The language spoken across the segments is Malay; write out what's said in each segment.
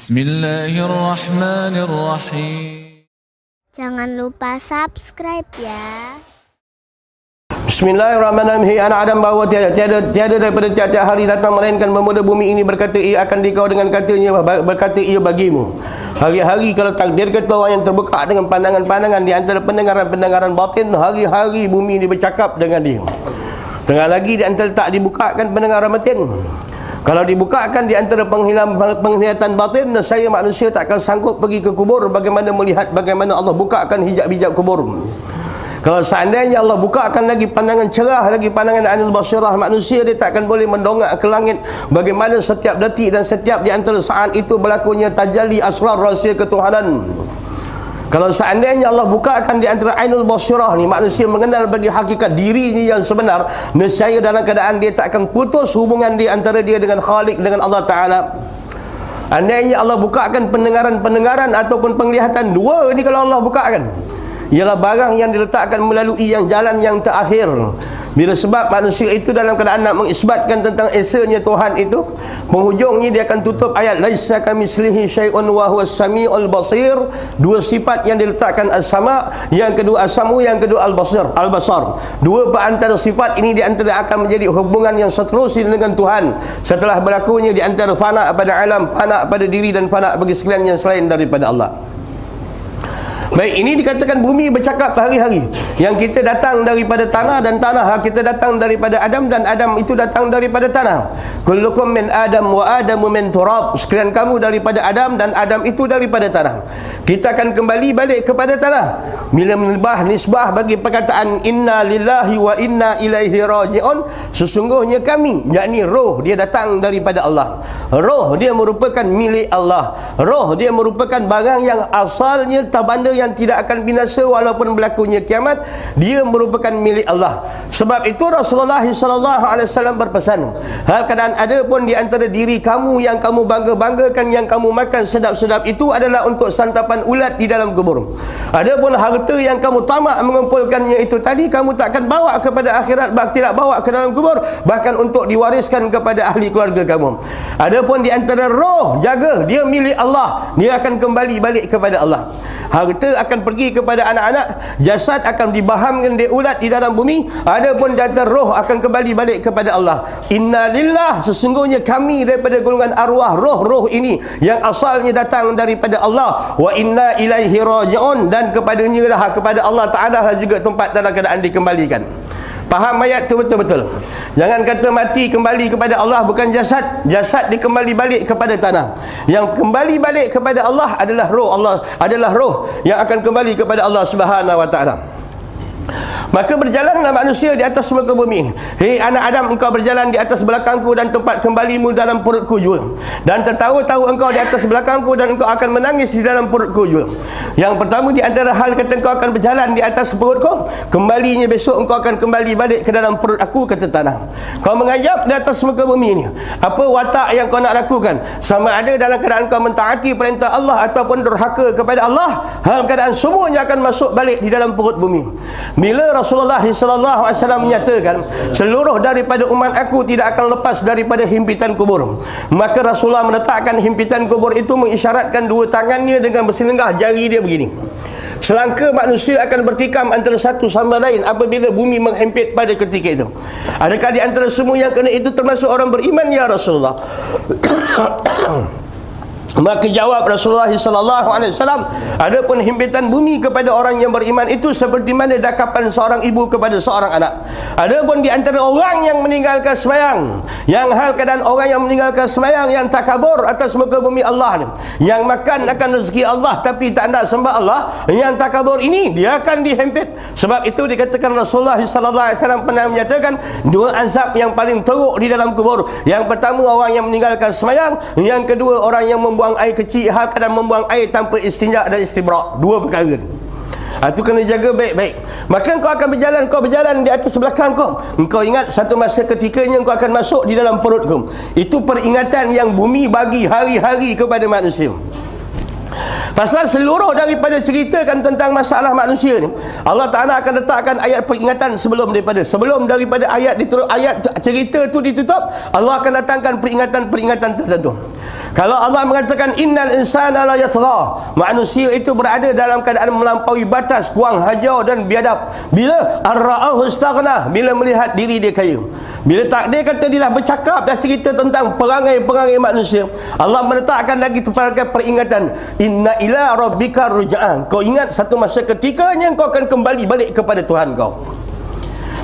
Bismillahirrahmanirrahim. Jangan lupa subscribe ya. Bismillahirrahmanirrahim. Hei anak Adam bahawa tiada, tiada, tiada daripada tiap-tiap hari datang melainkan pemuda bumi ini berkata ia akan dikau dengan katanya berkata ia bagimu. Hari-hari kalau takdir kata orang yang terbuka dengan pandangan-pandangan di antara pendengaran-pendengaran batin, hari-hari bumi ini bercakap dengan dia. Tengah lagi di antara tak dibukakan pendengaran batin. Kalau dibukakan di antara penglihatan batin, saya manusia tak akan sanggup pergi ke kubur bagaimana melihat bagaimana Allah bukakan hijab-hijab kubur. Kalau seandainya Allah bukakan lagi pandangan cerah lagi pandangan anil basirah manusia dia tak akan boleh mendongak ke langit bagaimana setiap detik dan setiap di antara saat itu berlakunya tajalli asrar rahsia ketuhanan. Kalau seandainya Allah bukakan di antara ainul basirah ni manusia mengenal bagi hakikat dirinya yang sebenar, nescaya dalam keadaan dia tak akan putus hubungan di antara dia dengan Khalik dengan Allah Taala. Andainya Allah bukakan pendengaran-pendengaran ataupun penglihatan dua ni kalau Allah bukakan ialah barang yang diletakkan melalui yang jalan yang terakhir bila sebab manusia itu dalam keadaan nak mengisbatkan tentang esanya Tuhan itu penghujungnya dia akan tutup ayat laisa kamislihi syai'un wa huwas samiul basir. Dua sifat yang diletakkan as-sama yang kedua as-samu yang kedua al-basir al-basar. Dua antara sifat ini di antara akan menjadi hubungan yang seterusnya dengan Tuhan. Setelah berlakunya di antara fana pada alam fana pada diri dan fana bagi sekalian yang selain daripada Allah Baik, ini dikatakan bumi bercakap hari-hari. Yang kita datang daripada tanah dan tanah kita datang daripada Adam dan Adam itu datang daripada tanah. Kullukum min Adam wa Adamu min turab. Sekalian kamu daripada Adam dan Adam itu daripada tanah. Kita akan kembali balik kepada tanah. Bila menebah nisbah bagi perkataan inna lillahi wa inna ilaihi raji'un, sesungguhnya kami, yakni roh dia datang daripada Allah. Roh dia merupakan milik Allah. Roh dia merupakan barang yang asalnya tabanda yang tidak akan binasa walaupun berlakunya kiamat dia merupakan milik Allah. Sebab itu Rasulullah SAW berpesan hal keadaan ada pun di antara diri kamu yang kamu bangga-banggakan yang kamu makan sedap-sedap itu adalah untuk santapan ulat di dalam kubur. Ada pun harta yang kamu tamak mengumpulkannya itu tadi kamu tak akan bawa kepada akhirat bahkan tidak bawa ke dalam kubur bahkan untuk diwariskan kepada ahli keluarga kamu. Ada pun di antara roh jaga dia milik Allah dia akan kembali balik kepada Allah harta akan pergi kepada anak-anak jasad akan dibahamkan di ulat di dalam bumi adapun jantan roh akan kembali balik kepada Allah. Inna lillah sesungguhnya kami daripada golongan arwah roh-roh ini yang asalnya datang daripada Allah. Wa inna ilaihi raji'un dan kepadanya lah kepada Allah Ta'ala lah juga tempat dalam keadaan dikembalikan Faham ayat tu betul-betul. Jangan kata mati kembali kepada Allah bukan jasad. Jasad dikembali balik kepada tanah. Yang kembali balik kepada Allah adalah roh Allah adalah roh yang akan kembali kepada Allah Subhanahu wa taala. Maka berjalanlah manusia di atas muka bumi. Hei anak Adam, engkau berjalan di atas belakangku dan tempat kembalimu dalam perutku juga. Dan tertahu-tahu engkau di atas belakangku dan engkau akan menangis di dalam perutku juga. Yang pertama di antara hal kata engkau akan berjalan di atas perutku, kembalinya besok engkau akan kembali balik ke dalam perut aku kata tanah. Kau mengajap di atas muka bumi ini. Apa watak yang kau nak lakukan? Sama ada dalam keadaan kau mentaati perintah Allah ataupun durhaka kepada Allah, hal keadaan semuanya akan masuk balik di dalam perut bumi. Bila Rasulullah sallallahu alaihi wasallam menyatakan seluruh daripada umat aku tidak akan lepas daripada himpitan kubur. Maka Rasulullah meletakkan himpitan kubur itu mengisyaratkan dua tangannya dengan berselenggah jari dia begini. Selangka manusia akan bertikam antara satu sama lain apabila bumi menghimpit pada ketika itu. Adakah di antara semua yang kena itu termasuk orang beriman ya Rasulullah? Maka jawab Rasulullah sallallahu alaihi wasallam, adapun himpitan bumi kepada orang yang beriman itu seperti mana dakapan seorang ibu kepada seorang anak. Adapun di antara orang yang meninggalkan sembahyang, yang hal keadaan orang yang meninggalkan sembahyang yang takabur atas muka bumi Allah ni, yang makan akan rezeki Allah tapi tak nak sembah Allah, yang takabur ini dia akan dihimpit. Sebab itu dikatakan Rasulullah sallallahu alaihi wasallam pernah menyatakan dua azab yang paling teruk di dalam kubur. Yang pertama orang yang meninggalkan sembahyang, yang kedua orang yang membuang air kecil hal kadang membuang air tanpa istinja dan istibrak dua perkara itu ha, kena jaga baik-baik. Maka kau akan berjalan kau berjalan di atas belakang kau. Engkau ingat satu masa ketikanya kau akan masuk di dalam perut kau. Itu peringatan yang bumi bagi hari-hari kepada manusia Pasal seluruh daripada ceritakan tentang masalah manusia ni Allah Ta'ala akan letakkan ayat peringatan sebelum daripada Sebelum daripada ayat ditutup ayat cerita tu ditutup Allah akan datangkan peringatan-peringatan tertentu Kalau Allah mengatakan innal insana la yatgha, manusia itu berada dalam keadaan melampaui batas, kuang hajau dan biadab. Bila ar-ra'ahu istaghna, bila melihat diri dia kaya. Bila takdir kata dia dah bercakap dah cerita tentang perangai-perangai manusia, Allah meletakkan lagi kepada peringatan inna ila rabbika ruja'an. Kau ingat satu masa ketikanya kau akan kembali balik kepada Tuhan kau.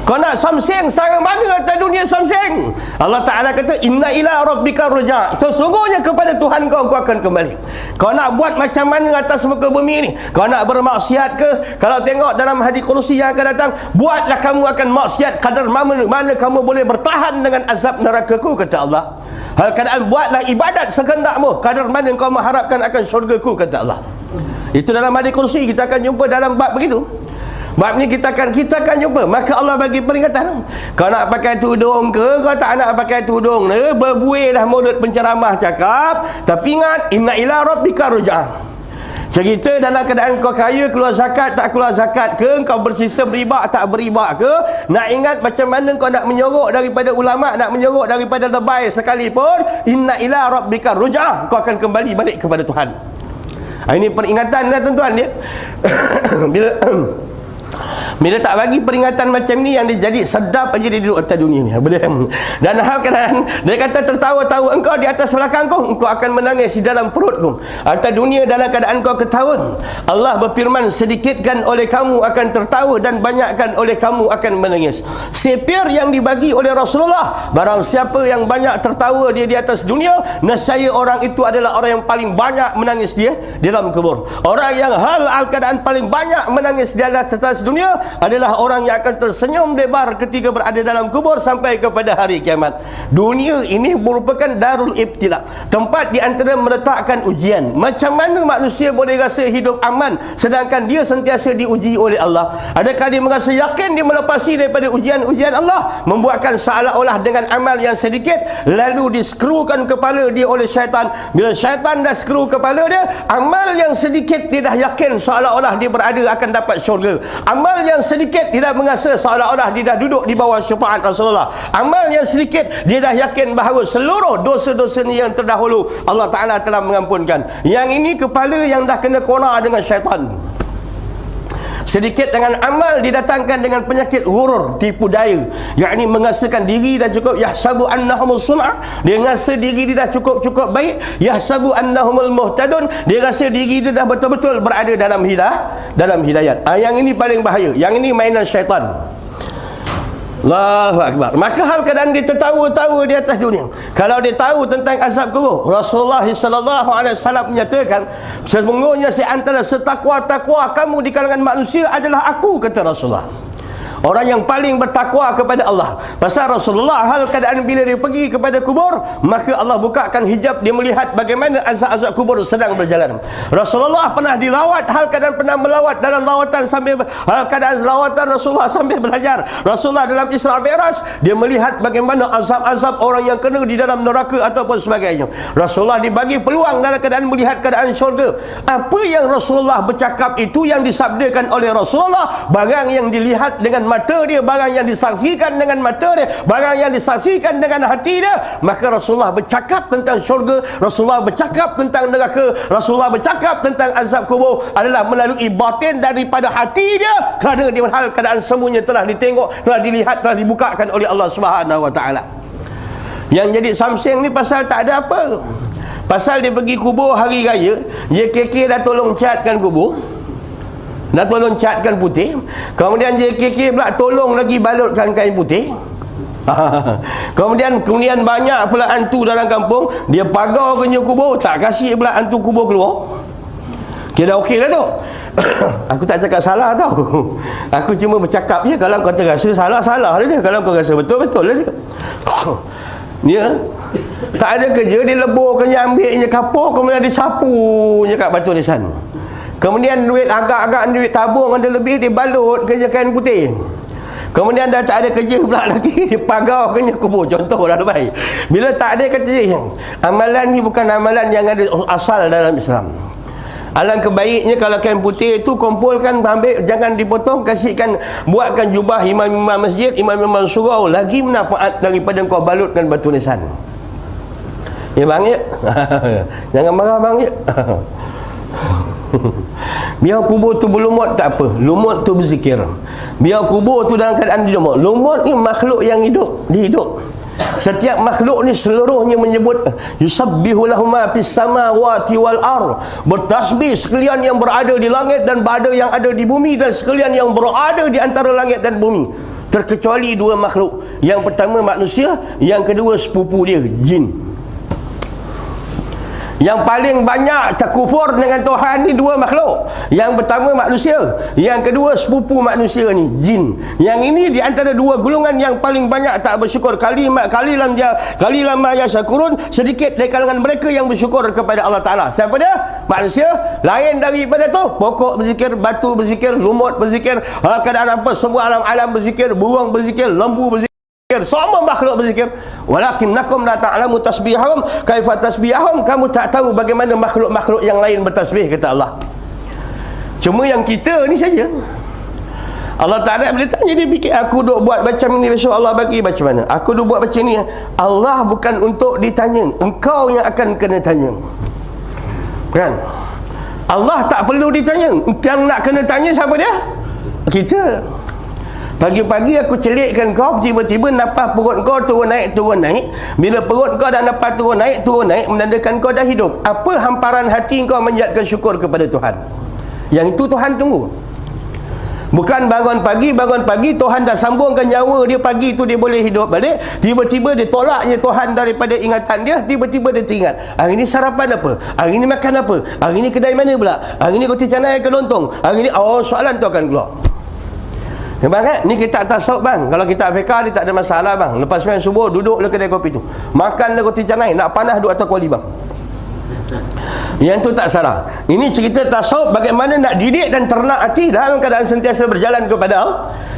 Kau nak samseng sekarang mana atas dunia samseng? Allah Ta'ala kata Inna ila rabbika ruja' Sesungguhnya kepada Tuhan kau kau akan kembali Kau nak buat macam mana atas muka bumi ni? Kau nak bermaksiat ke? Kalau tengok dalam hadis kursi yang akan datang Buatlah kamu akan maksiat Kadar mana, mana kamu boleh bertahan dengan azab neraka ku Kata Allah Hal keadaan buatlah ibadat sekendakmu Kadar mana kau mengharapkan akan syurga ku Kata Allah Itu dalam hadis kursi Kita akan jumpa dalam bab begitu Bab ni kita akan kita akan jumpa. Maka Allah bagi peringatan. Kau nak pakai tudung ke? Kau tak nak pakai tudung ne? Berbuih dah mulut penceramah cakap. Tapi ingat inna ila rabbika ruja'ah. Cerita dalam keadaan kau kaya keluar zakat tak keluar zakat ke kau bersistem riba tak beriba ke nak ingat macam mana kau nak menyorok daripada ulama nak menyorok daripada lebay sekalipun inna ila rabbika ruja'ah kau akan kembali balik kepada Tuhan Ha, ini peringatan dah tuan-tuan dia bila bila tak bagi peringatan macam ni yang dia jadi sedap aja dia duduk atas dunia ni. Boleh. Dan hal keadaan dia kata tertawa-tawa engkau di atas belakang kau, engkau akan menangis di dalam perut kau. Atas dunia dalam keadaan kau ketawa. Allah berfirman sedikitkan oleh kamu akan tertawa dan banyakkan oleh kamu akan menangis. Sepir yang dibagi oleh Rasulullah, barang siapa yang banyak tertawa dia di atas dunia, nescaya orang itu adalah orang yang paling banyak menangis dia di dalam kubur. Orang yang hal keadaan paling banyak menangis di atas dunia adalah orang yang akan tersenyum lebar ketika berada dalam kubur sampai kepada hari kiamat. Dunia ini merupakan darul ibtila. Tempat di antara meletakkan ujian. Macam mana manusia boleh rasa hidup aman sedangkan dia sentiasa diuji oleh Allah? Adakah dia merasa yakin dia melepasi daripada ujian-ujian Allah? Membuatkan seolah-olah dengan amal yang sedikit lalu diskrukan kepala dia oleh syaitan. Bila syaitan dah skru kepala dia, amal yang sedikit dia dah yakin seolah-olah dia berada akan dapat syurga. Amal yang sedikit dia dah merasa seolah-olah dia dah duduk di bawah syafaat Rasulullah. Amal yang sedikit dia dah yakin bahawa seluruh dosa-dosa yang terdahulu Allah Taala telah mengampunkan. Yang ini kepala yang dah kena kona dengan syaitan. Sedikit dengan amal didatangkan dengan penyakit hurur, tipu daya. Yakni mengasakan diri dah cukup yahsabu annahumul sun'a. Dia rasa diri dia dah cukup-cukup baik. Yahsabu annahumul muhtadun. Dia rasa diri dia dah betul-betul berada dalam hidayah, dalam hidayat. Ah, yang ini paling bahaya. Yang ini mainan syaitan. Allahu Akbar. Maka hal keadaan dia tertawa-tawa di atas dunia. Kalau dia tahu tentang azab kubur, Rasulullah sallallahu alaihi wasallam menyatakan, sesungguhnya si antara setakwa-takwa kamu di kalangan manusia adalah aku kata Rasulullah. Orang yang paling bertakwa kepada Allah. Pasal Rasulullah hal keadaan bila dia pergi kepada kubur, maka Allah bukakan hijab dia melihat bagaimana azab-azab kubur sedang berjalan. Rasulullah pernah dilawat, hal keadaan pernah melawat dalam lawatan sambil hal keadaan lawatan Rasulullah sambil belajar. Rasulullah dalam Isra Mi'raj dia melihat bagaimana azab-azab orang yang kena di dalam neraka ataupun sebagainya. Rasulullah dibagi peluang dalam keadaan melihat keadaan syurga. Apa yang Rasulullah bercakap itu yang disabdakan oleh Rasulullah, barang yang dilihat dengan mata dia barang yang disaksikan dengan mata dia barang yang disaksikan dengan hati dia maka Rasulullah bercakap tentang syurga Rasulullah bercakap tentang neraka Rasulullah bercakap tentang azab kubur adalah melalui batin daripada hati dia kerana di hal keadaan semuanya telah ditengok telah dilihat telah dibukakan oleh Allah Subhanahu wa taala. Yang jadi samseng ni pasal tak ada apa. Pasal dia pergi kubur hari raya JKK dah tolong catkan kubur Dah tolong catkan putih. Kemudian JKK pula tolong lagi balutkan kain putih. Kemudian kemudian banyak pula hantu dalam kampung. Dia pagar kenyuk kubur tak kasih pula hantu kubur keluar. Kira okey lah tu. Aku tak cakap salah tau. Aku cuma bercakap je kalau kau terasa salah salah dia. Kalau kau rasa betul betul lah dia. Dia tak ada kerja dia leburkannya ambilnya kapur kemudian dia sapu je kat batu nisan Kemudian duit agak-agak duit tabung ada lebih dibalut kerja kain putih. Kemudian dah tak ada kerja pula lagi pagar kena kubur contoh dah baik. Bila tak ada kerja amalan ni bukan amalan yang ada asal dalam Islam. Alangkah baiknya kalau kain putih itu kumpulkan ambil jangan dipotong kasihkan buatkan jubah imam-imam masjid imam-imam surau lagi manfaat daripada kau balutkan batu nisan. Ya bang ya. Jangan marah bang ya. Biar kubur tu berlumut tak apa. Lumut tu berzikir. Biar kubur tu dalam keadaan lumut. Lumut ni makhluk yang hidup, dihidup. Setiap makhluk ni seluruhnya menyebut yusabbihu lahum ma fis samawati wal ar. Bertasbih sekalian yang berada di langit dan berada yang ada di bumi dan sekalian yang berada di antara langit dan bumi. Terkecuali dua makhluk. Yang pertama manusia, yang kedua sepupu dia, jin. Yang paling banyak terkufur dengan Tuhan ni dua makhluk. Yang pertama manusia, yang kedua sepupu manusia ni, jin. Yang ini di antara dua golongan yang paling banyak tak bersyukur. Kalimat kalilam dia, kalilam ya syakurun sedikit dari kalangan mereka yang bersyukur kepada Allah Taala. Siapa dia? Manusia. Lain daripada tu, pokok berzikir, batu berzikir, lumut berzikir, keadaan apa semua alam-alam berzikir, burung berzikir, lembu berzikir semua makhluk berzikir. Walakin nakum la ta'lamu tasbihahum. Kaifa tasbihahum? Kamu tak tahu bagaimana makhluk-makhluk yang lain bertasbih kata Allah. Cuma yang kita ni saja. Allah Ta'ala boleh tanya dia fikir aku duk buat macam ni besok Allah bagi macam mana? Aku duk buat macam ni Allah bukan untuk ditanya. Engkau yang akan kena tanya. Kan? Allah tak perlu ditanya. Yang nak kena tanya siapa dia? Kita Pagi-pagi aku celikkan kau Tiba-tiba napas perut kau turun naik turun naik Bila perut kau dah napas turun naik turun naik Menandakan kau dah hidup Apa hamparan hati kau menjadikan syukur kepada Tuhan Yang itu Tuhan tunggu Bukan bangun pagi, bangun pagi Tuhan dah sambungkan nyawa dia pagi tu dia boleh hidup balik Tiba-tiba dia tolaknya Tuhan daripada ingatan dia Tiba-tiba dia teringat Hari ni sarapan apa? Hari ni makan apa? Hari ni kedai mana pula? Hari ni roti canai ke lontong? Hari ni, oh soalan tu akan keluar Bang kan? Ni kita tasawuf bang. Kalau kita fikah ni tak ada masalah bang. Lepas sembahyang subuh duduk le kedai kopi tu. Makan le roti canai, nak panas duduk atas kuali bang. Yang tu tak salah. Ini cerita tasawuf bagaimana nak didik dan ternak hati dalam keadaan sentiasa berjalan kepada Allah.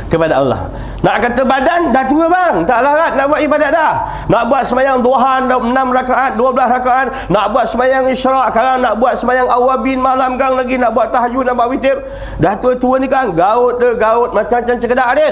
Kepada Allah. Nak kata badan dah tua bang, tak larat nak buat ibadat dah. Nak buat sembahyang duha 6 rakaat, 12 rakaat, nak buat sembahyang isyraq, sekarang nak buat sembahyang awabin malam gang lagi nak buat tahajud nak buat witir. Dah tua-tua ni kan gaut dia gaut macam-macam cekedak dia.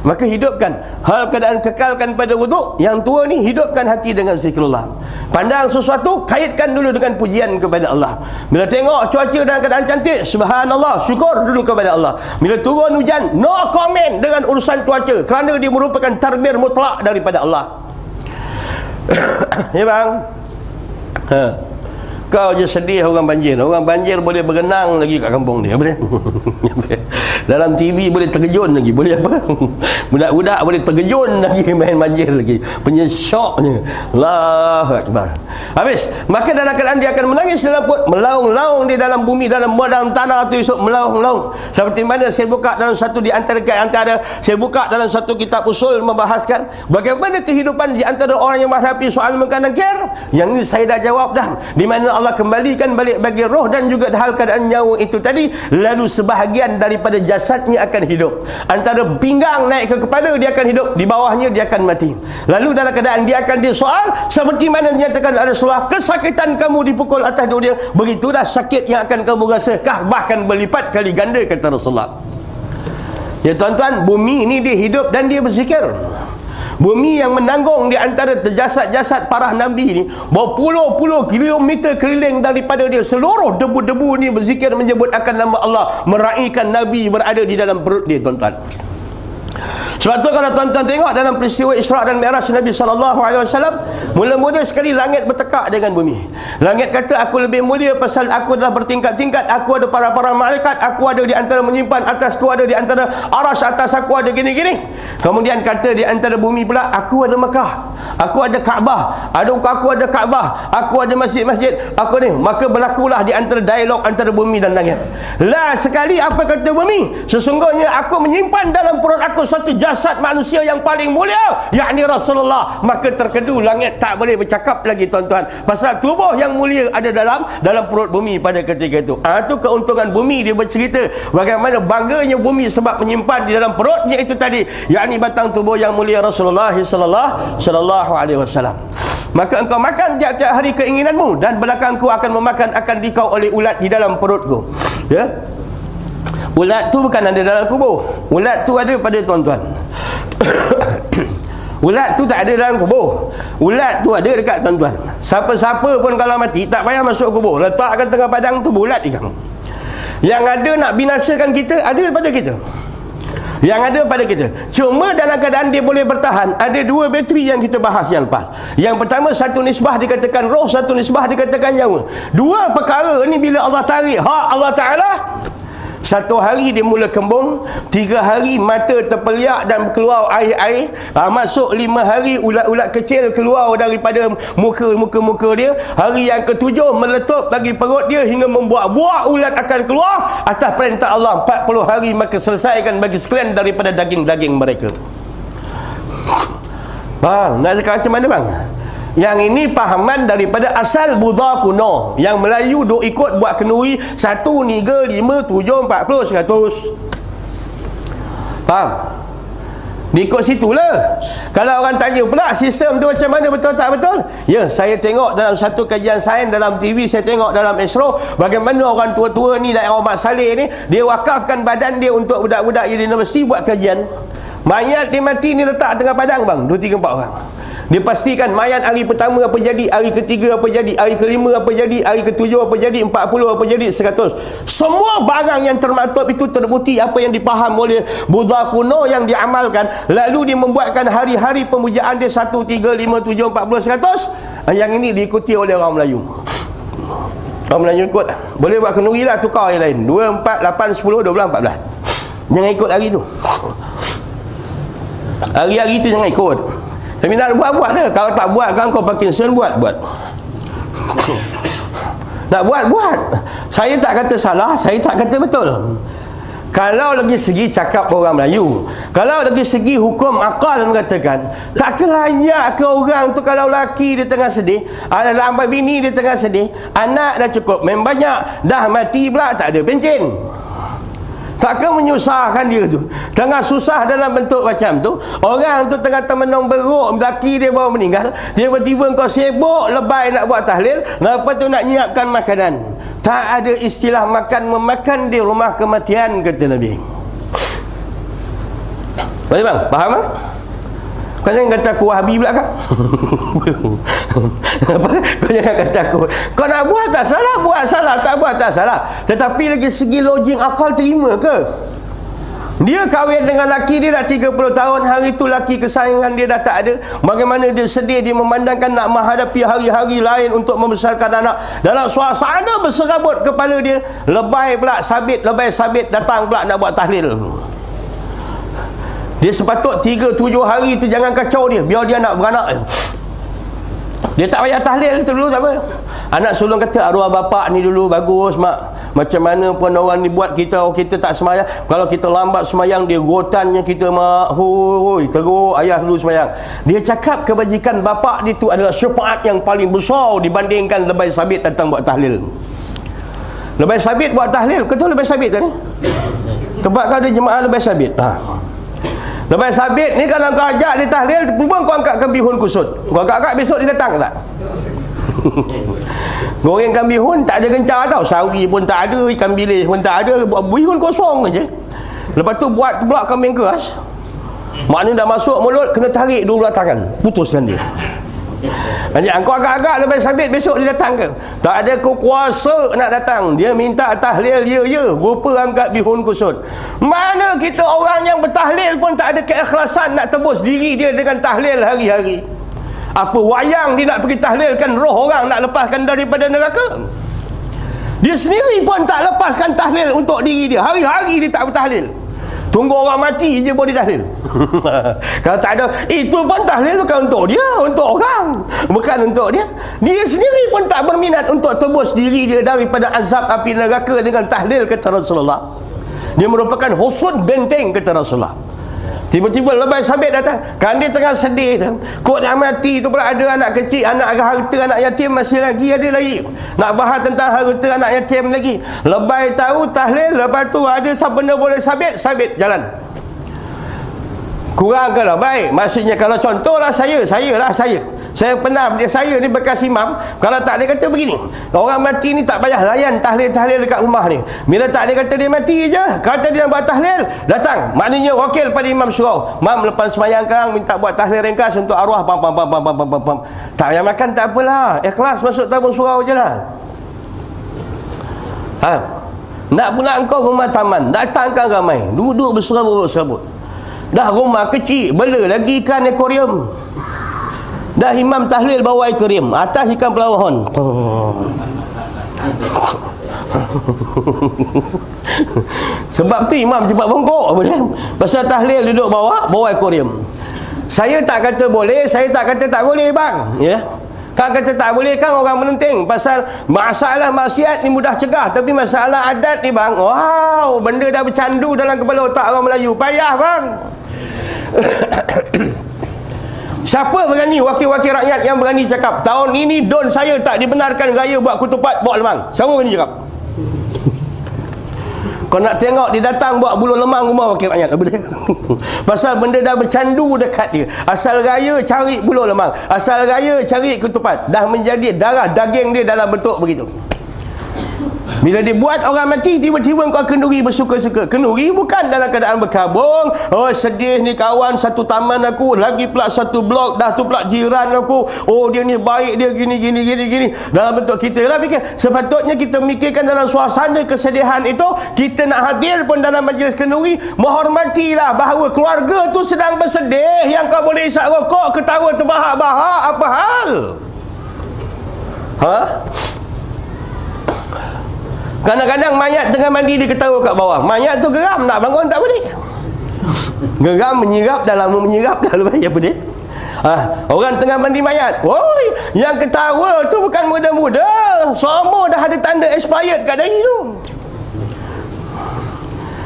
Maka hidupkan hal keadaan kekalkan pada wuduk yang tua ni hidupkan hati dengan zikrullah. Pandang sesuatu kaitkan dulu dengan pujian kepada Allah. Bila tengok cuaca dalam keadaan cantik, subhanallah, syukur dulu kepada Allah. Bila turun hujan, no comment dengan urusan cuaca kerana dia merupakan tarbir mutlak daripada Allah ya bang ha. Kau je sedih orang banjir. Orang banjir boleh berenang lagi kat kampung dia. Boleh? Dalam TV boleh tergejun lagi. Boleh apa? Budak-budak boleh tergejun lagi main banjir lagi. Penyesoknya. Allahu Akbar. Habis. Maka dalam keadaan dia akan menangis dalam put. Melaung-laung di dalam bumi. Dalam dalam tanah tu esok melaung-laung. Seperti mana saya buka dalam satu di antara antara saya buka dalam satu kitab usul membahaskan bagaimana kehidupan di antara orang yang menghadapi soal mungkar nakir. Yang ni saya dah jawab dah. Di mana Allah kembalikan balik bagi roh dan juga hal keadaan nyawa itu tadi lalu sebahagian daripada jasadnya akan hidup. Antara pinggang naik ke kepala dia akan hidup. Di bawahnya dia akan mati. Lalu dalam keadaan dia akan disoal seperti mana dinyatakan ada Rasulullah kesakitan kamu dipukul atas dunia begitulah sakit yang akan kamu rasakah bahkan berlipat kali ganda kata Rasulullah. Ya tuan-tuan bumi ini dia hidup dan dia berzikir Bumi yang menanggung di antara jasad-jasad para nabi ni berpuluh-puluh kilometer keliling daripada dia seluruh debu-debu ni berzikir menyebut akan nama Allah meraihkan nabi berada di dalam perut dia tuan-tuan. Sebab tu kalau tuan-tuan tengok dalam peristiwa Isra' dan Mi'raj Nabi wasallam, mula-mula sekali langit bertekak dengan bumi. Langit kata aku lebih mulia pasal aku adalah bertingkat-tingkat, aku ada para-para malaikat, aku ada di antara menyimpan atas aku ada di antara aras atas aku ada gini-gini. Kemudian kata di antara bumi pula aku ada Mekah, aku ada Kaabah, ada aku ada Kaabah, aku ada masjid-masjid, aku ni. Maka berlakulah di antara dialog antara bumi dan langit. Lah sekali apa kata bumi? Sesungguhnya aku menyimpan dalam perut aku satu jasad manusia yang paling mulia yakni Rasulullah. Maka terkedu langit tak boleh bercakap lagi tuan-tuan. Pasal tubuh yang mulia ada dalam dalam perut bumi pada ketika itu. Ha, itu keuntungan bumi dia bercerita bagaimana bangganya bumi sebab menyimpan di dalam perutnya itu tadi yakni batang tubuh yang mulia Rasulullah sallallahu alaihi wasallam. Maka engkau makan tiap-tiap hari keinginanmu dan belakangku akan memakan akan dikau oleh ulat di dalam perutku. Ya Ulat tu bukan ada dalam kubur. Ulat tu ada pada tuan-tuan. Ulat tu tak ada dalam kubur. Ulat tu ada dekat tuan-tuan. Siapa-siapa pun kalau mati tak payah masuk kubur. Letakkan tengah padang tu bulat ikan. Yang ada nak binasakan kita ada pada kita. Yang ada pada kita. Cuma dalam keadaan dia boleh bertahan, ada dua bateri yang kita bahas yang lepas. Yang pertama satu nisbah dikatakan roh, satu nisbah dikatakan nyawa. Dua perkara ni bila Allah tarik hak Allah Taala satu hari dia mula kembung Tiga hari mata terpeliak dan keluar air-air. Ha, Masuk lima hari ulat-ulat kecil keluar daripada muka-muka-muka dia. Hari yang ketujuh meletup bagi perut dia Hingga membuat buah ulat akan keluar Atas perintah Allah. 40 hari maka selesaikan bagi sekalian daripada daging-daging mereka. Bang, nak cakap macam mana bang? Yang ini pahaman daripada asal Buddha kuno. Yang Melayu duk ikut buat kenuri 1, 3, 5, 7, 40, 100. Faham? Ikut situlah. Kalau orang tanya pula sistem tu macam mana betul tak betul? Ya, saya tengok dalam satu kajian sains dalam TV, saya tengok dalam Esro bagaimana orang tua-tua ni dan orang Mak Saleh ni dia wakafkan badan dia untuk budak-budak universiti buat kajian. Mayat dia mati ni letak tengah padang bang, 2 3 4 orang. Dia pastikan mayat hari pertama apa jadi, hari ketiga apa jadi, hari kelima apa jadi, hari ketujuh apa jadi, empat puluh apa jadi, seratus. Semua barang yang termaktub itu terbukti apa yang dipaham oleh Buddha kuno yang diamalkan. Lalu dia membuatkan hari-hari pemujaan dia satu, tiga, lima, tujuh, empat puluh, seratus. Yang ini diikuti oleh orang Melayu. Orang Melayu ikut. Boleh buat kenuri lah, tukar yang lain. Dua, empat, lapan, sepuluh, dua belas, empat belas. Jangan ikut hari tu. Hari-hari tu jangan ikut. Tapi nak buat-buat dia. Kalau tak buat kan kau Parkinson buat, buat. Nak buat, buat. Saya tak kata salah, saya tak kata betul. Kalau lagi segi cakap orang Melayu Kalau lagi segi hukum akal mengatakan Tak kelayak ke orang tu kalau laki dia tengah sedih Ada ambil bini dia tengah sedih Anak dah cukup main banyak Dah mati pula tak ada pencin Takkan menyusahkan dia tu. Tengah susah dalam bentuk macam tu. Orang tu tengah temenung beruk Laki dia baru meninggal. Tiba-tiba kau sibuk Lebay nak buat tahlil. Lepas tu nak nyiapkan makanan. Tak ada istilah makan Memakan di rumah kematian Kata Nabi. Boleh bang? Faham tak? Kau jangan kata aku wahabi pula kan? Apa? Kau jangan kata aku. Kau nak buat tak salah. Buat salah Tak buat tak salah. Tetapi lagi segi logik akal terima ke? Dia kahwin dengan laki dia dah 30 tahun. Hari tu laki kesayangan dia dah tak ada. Bagaimana dia sedih Dia memandangkan nak menghadapi hari-hari lain Untuk membesarkan anak. Dalam suasana berserabut kepala dia Lebay pula sabit Lebay sabit datang pula nak buat tahlil dia sepatut 3-7 hari tu jangan kacau dia. Biar dia nak beranak. Dia tak payah tahlil tu dulu tak apa. Anak sulung kata arwah bapak ni dulu bagus mak. Macam mana pun orang ni buat kita oh, kita tak semayang. Kalau kita lambat semayang dia gotannya kita mak. Hoi teruk ayah dulu semayang. Dia cakap kebajikan bapak dia tu adalah syafaat yang paling besar dibandingkan lebay sabit datang buat tahlil. Lebay sabit buat tahlil. Kau tahu lebay sabit tak ni? Tempat kau ada jemaah lebay sabit. Ha. Lepas sabit ni kalau kau ajak dia tahlil, pun kau angkatkan bihun kusut. Kau angkat-angkat besok dia datang tak? Gorengkan bihun tak ada gencar tau. Sawi pun tak ada, ikan bilis pun tak ada. Bihun kosong aja. Lepas tu buat pula kambing keras. Maknanya dah masuk mulut, kena tarik dulu tangan. Putuskan dia. Banyak kau agak-agak lepas sabit besok dia datang ke? Tak ada kuasa nak datang. Dia minta tahlil ya ya. Rupa angkat bihun kusut. Mana kita orang yang bertahlil pun tak ada keikhlasan nak tebus diri dia dengan tahlil hari-hari. Apa wayang dia nak pergi tahlilkan roh orang nak lepaskan daripada neraka? Dia sendiri pun tak lepaskan tahlil untuk diri dia. Hari-hari dia tak bertahlil. Tunggu orang mati je boleh tahlil. Kalau tak ada, itu pun tahlil bukan untuk dia, untuk orang. Bukan untuk dia. Dia sendiri pun tak berminat untuk tebus diri dia daripada azab api neraka dengan tahlil kata Rasulullah. Dia merupakan husud benteng kata Rasulullah. Tiba-tiba lebay sabit datang. Kan dia tengah sedih tu. Kok nak mati tu pula ada anak kecil, anak harta, anak yatim masih lagi ada lagi. Nak bahas tentang harta anak yatim lagi. Lebay tahu tahlil, lepas tu ada benda boleh sabit, sabit jalan. Kurang ke lah baik. Maksudnya kalau contohlah saya, saya lah saya. Saya pernah, dia saya ni bekas imam. Kalau tak, dia kata begini. Orang mati ni tak payah layan tahlil-tahlil dekat rumah ni. Bila tak, dia kata dia mati je. Kata dia nak buat tahlil, datang. Maknanya wakil pada imam surau. Mam lepas semayang kang, minta buat tahlil ringkas untuk arwah. Pam, pam, pam, pam, pam, pam, pam. Tak payah makan, tak apalah. Ikhlas masuk tabung surau je lah. Ha? Nak pula engkau rumah taman. Datangkan ramai. Duduk berserabut-serabut. Dah rumah kecil. Bela lagi ikan akuarium. Dah imam tahlil bawa akuarium. Atas ikan pelawan. Sebab tu imam cepat bongkok dia? Pasal tahlil duduk bawah, bawa akuarium. Saya tak kata boleh, saya tak kata tak boleh bang. Ya. Kan kata tak boleh kan orang menenting Pasal masalah maksiat ni mudah cegah Tapi masalah adat ni bang Wow Benda dah bercandu dalam kepala otak orang Melayu Payah bang Siapa berani wakil-wakil rakyat yang berani cakap Tahun ini don saya tak dibenarkan raya buat kutupat buat lemang Siapa berani cakap kau nak tengok dia datang buat bulu lemang rumah wakil rakyat? Pasal benda dah bercandu dekat dia. Asal raya cari bulu lemang. Asal raya cari ketupat. Dah menjadi darah daging dia dalam bentuk begitu. Bila dibuat orang mati tiba-tiba kau kenduri bersuka-suka. Kenduri bukan dalam keadaan berkabung. Oh sedih ni kawan satu taman aku, lagi pula satu blok, dah tu pula jiran aku. Oh dia ni baik dia gini gini gini gini. Dalam bentuk kita lah fikir. Sepatutnya kita mikirkan dalam suasana kesedihan itu, kita nak hadir pun dalam majlis kenduri, menghormatilah bahawa keluarga tu sedang bersedih yang kau boleh isap rokok, ketawa terbahak-bahak, apa hal? Ha? Kadang-kadang mayat tengah mandi dia ketawa kat bawah. Mayat tu geram nak bangun tak boleh. Geram menyirap dah lama menyirap dah lepas apa dia? Ha, orang tengah mandi mayat. Woi, yang ketawa tu bukan muda-muda. Semua dah ada tanda expired kat dahi tu.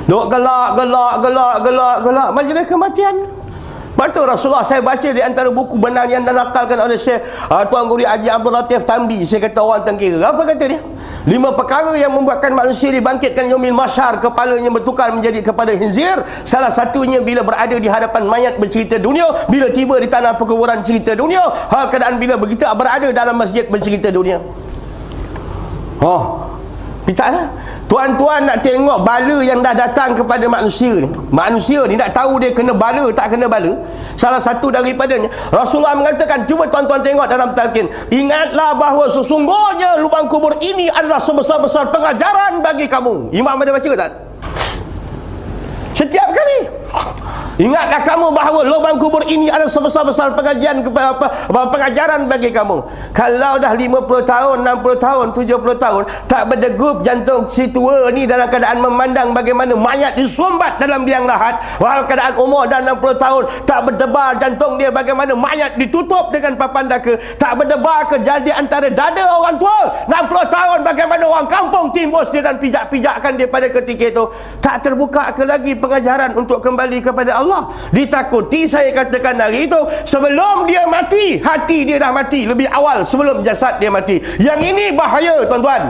Duk gelak, gelak, gelak, gelak, gelak. Majlis kematian. Lepas tu Rasulullah saya baca di antara buku benar yang dinakalkan oleh Syekh uh, Tuan Guru Haji Abdul Latif Tambi. Saya kata orang tengkira. Apa kata dia? Lima perkara yang membuatkan manusia dibangkitkan Yomil Masyar kepalanya bertukar menjadi kepada hinzir. Salah satunya bila berada di hadapan mayat bercerita dunia. Bila tiba di tanah perkuburan cerita dunia. Hal keadaan bila begitu berada dalam masjid bercerita dunia. Oh, lah. Tuan-tuan nak tengok bala yang dah datang kepada manusia ni. Manusia ni nak tahu dia kena bala tak kena bala. Salah satu daripadanya Rasulullah mengatakan cuba tuan-tuan tengok dalam talqin. Ingatlah bahawa sesungguhnya lubang kubur ini adalah sebesar-besar pengajaran bagi kamu. Imam ada baca tak? Setiap kali Ingatlah kamu bahawa lubang kubur ini adalah sebesar-besar pengajian pengajaran bagi kamu. Kalau dah 50 tahun, 60 tahun, 70 tahun tak berdegup jantung si tua ni dalam keadaan memandang bagaimana mayat disumbat dalam biang lahat, walau keadaan umur dah 60 tahun tak berdebar jantung dia bagaimana mayat ditutup dengan papan daka, tak berdebar ke jadi antara dada orang tua. 60 tahun bagaimana orang kampung timbus dia dan pijak-pijakkan dia pada ketika itu. Tak terbuka ke lagi pengajaran untuk kembali kepada Allah. Allah ditakuti saya katakan hari itu sebelum dia mati hati dia dah mati. Lebih awal sebelum jasad dia mati. Yang ini bahaya tuan-tuan.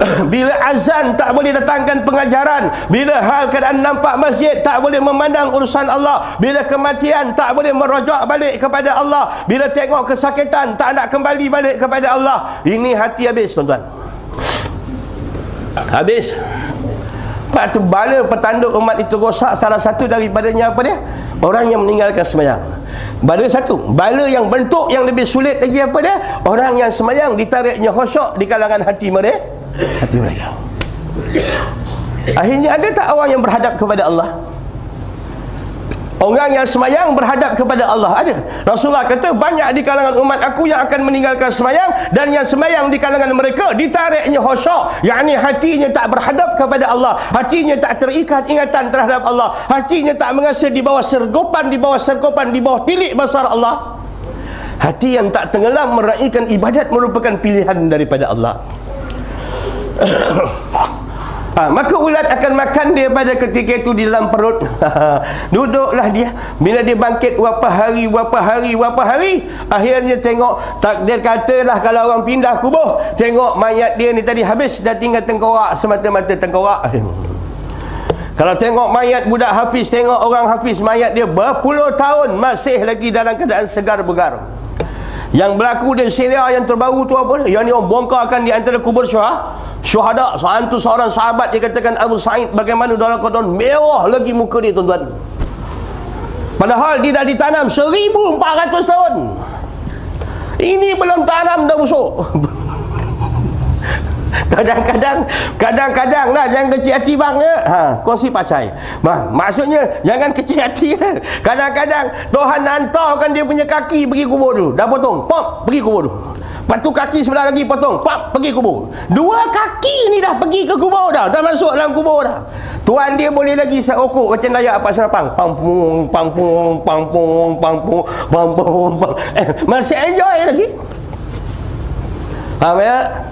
Bila azan tak boleh datangkan pengajaran bila hal keadaan nampak masjid tak boleh memandang urusan Allah bila kematian tak boleh merojak balik kepada Allah bila tengok kesakitan tak nak kembali balik kepada Allah ini hati habis tuan-tuan. Habis Sebab tu bala petanda umat itu rosak salah satu daripadanya apa dia? Orang yang meninggalkan semayang. Bala satu. Bala yang bentuk yang lebih sulit lagi apa dia? Orang yang semayang ditariknya khusyuk di kalangan hati mereka. Hati mereka. Akhirnya ada tak orang yang berhadap kepada Allah? Orang yang semayang berhadap kepada Allah ada. Rasulullah kata banyak di kalangan umat aku yang akan meninggalkan semayang dan yang semayang di kalangan mereka ditariknya khusyuk. yakni hatinya tak berhadap kepada Allah. Hatinya tak terikat ingatan terhadap Allah. Hatinya tak merasa di bawah sergopan, di bawah sergopan, di bawah tilik besar Allah. Hati yang tak tenggelam meraihkan ibadat merupakan pilihan daripada Allah. Ha, maka ulat akan makan dia pada ketika itu di dalam perut. Duduklah dia. Bila dia bangkit berapa hari, berapa hari, berapa hari. Akhirnya tengok takdir katalah kalau orang pindah kubur. Tengok mayat dia ni tadi habis dah tinggal tengkorak semata-mata tengkorak. Kalau tengok mayat budak Hafiz Tengok orang Hafiz mayat dia berpuluh tahun Masih lagi dalam keadaan segar bugar Yang berlaku di Syria yang terbaru tu apa dia? Yang ni orang bongkarkan di antara kubur syuhada Syuhada. Seorang tu seorang sahabat Dia katakan Abu Sa'id Bagaimana dalam keadaan mewah lagi muka dia tuan-tuan? Padahal dia dah ditanam 1400 tahun. Ini belum tanam dah busuk Kadang-kadang Kadang-kadang lah Jangan kecil hati bang ya? ha, Kongsi pasai. Bang, Maksudnya Jangan kecil hati ya? Kadang-kadang Tuhan hantarkan dia punya kaki Pergi kubur dulu. Dah potong Pop Pergi kubur dulu. Lepas tu kaki sebelah lagi potong Pop Pergi kubur. Dua kaki ni dah pergi ke kubur dah. Dah masuk dalam kubur dah. Tuan dia boleh lagi seokok macam layak apa serapang. Pampung Pampung Pampung Pampung Pampung Pampung eh, Masih enjoy lagi. Faham ya?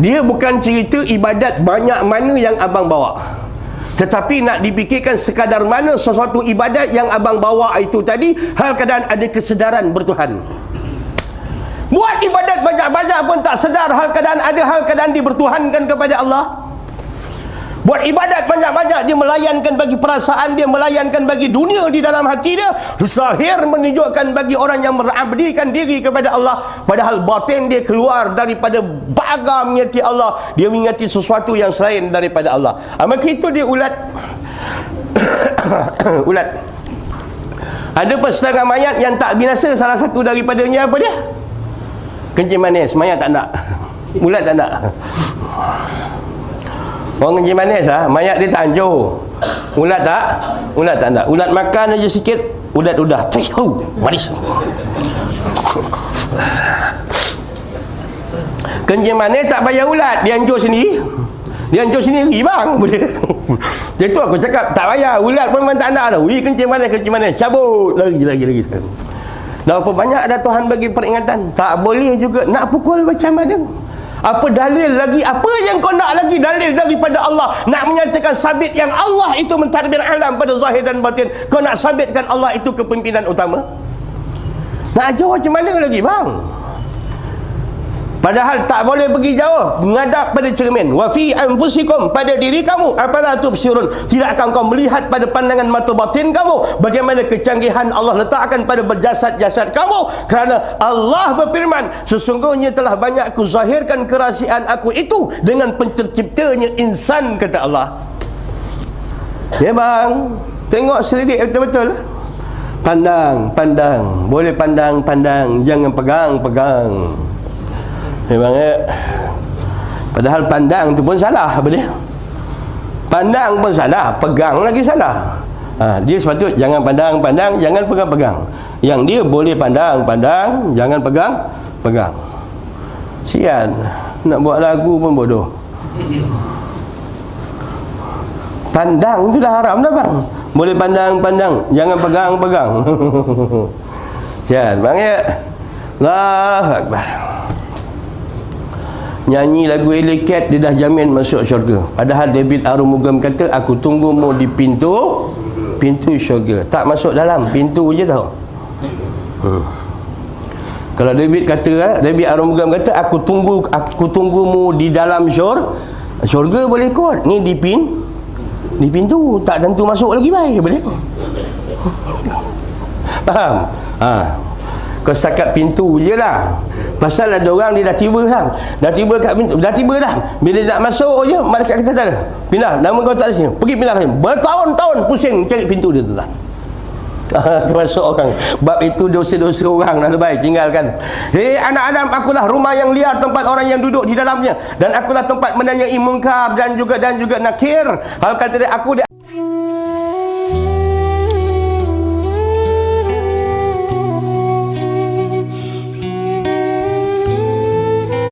Dia bukan cerita ibadat banyak mana yang abang bawa. Tetapi nak dipikirkan sekadar mana sesuatu ibadat yang abang bawa itu tadi hal keadaan ada kesedaran bertuhan. Buat ibadat banyak-banyak pun tak sedar hal keadaan ada hal keadaan dibertuhankan kepada Allah. Buat ibadat banyak-banyak dia melayankan bagi perasaan dia melayankan bagi dunia di dalam hati dia. Zahir menunjukkan bagi orang yang merabdikan diri kepada Allah. Padahal batin dia keluar daripada baga mengingati Allah. Dia mengingati sesuatu yang selain daripada Allah. Maka itu dia ulat. Ulat. Ada pun setengah mayat yang tak binasa salah satu daripadanya apa dia? Kencing manis. Mayat tak nak. Ulat tak nak Orang kencing manis ah, mayat dia tak hancur. Ulat tak? Ulat tak nak. Ulat makan aja sikit, ulat udah. Hu, manis. Kencing manis tak bayar ulat, dia hancur sendiri. Dia hancur sendiri bang. Dia tu aku cakap tak bayar, ulat pun memang tak nak dah. Ui kencing manis, kencing manis. Cabut lagi lagi lagi. Dah apa banyak dah Tuhan bagi peringatan. Tak boleh juga nak pukul macam mana. Apa dalil lagi? Apa yang kau nak lagi dalil daripada Allah? Nak menyatakan sabit yang Allah itu mentadbir alam pada zahir dan batin. Kau nak sabitkan Allah itu kepimpinan utama? Nak jauh macam mana lagi bang? Padahal tak boleh pergi jauh menghadap pada cermin. Wa fi anfusikum pada diri kamu apala tubsirun. Tidak akan kau melihat pada pandangan mata batin kamu bagaimana kecanggihan Allah letakkan pada berjasad-jasad kamu kerana Allah berfirman sesungguhnya telah banyak aku zahirkan kerahsiaan aku itu dengan penterciptanya insan kata Allah. Ya bang, tengok selidik betul-betul. Pandang, pandang. Boleh pandang, pandang. Jangan pegang, pegang. Memang eh, Padahal pandang tu pun salah apa dia? Pandang pun salah, pegang lagi salah. Ha, dia sepatut jangan pandang, pandang, jangan pegang, pegang. Yang dia boleh pandang, pandang, jangan pegang, pegang. Sian, nak buat lagu pun bodoh. Pandang tu dah haram dah bang. Boleh pandang, pandang, jangan pegang, pegang. Sian, bang ya. Allahu Akbar nyanyi lagu Eliket dia dah jamin masuk syurga. Padahal David Arumugam kata aku tunggu mu di pintu pintu syurga. Tak masuk dalam pintu je tau. Hmm. kalau David kata eh, David Arumugam kata aku tunggu aku tunggu mu di dalam syur syurga boleh kot. Ni di pin di pintu. Tak tentu masuk lagi baik boleh? Faham? Ha kau setakat pintu je lah. Pasal ada orang dia dah tiba lah. Dah tiba kat pintu dah tiba dah. Bila nak masuk je malaikat kata tak ada pindah. Nama kau tak ada sini. Pergi pindah lain bertahun-tahun pusing cari pintu dia tuan termasuk orang. Bab itu dosa-dosa orang nak baik tinggalkan. Hei anak Adam akulah rumah yang liar tempat orang yang duduk di dalamnya. Dan akulah tempat menanyai mungkar dan juga dan juga nakir. Hal kata dia aku dia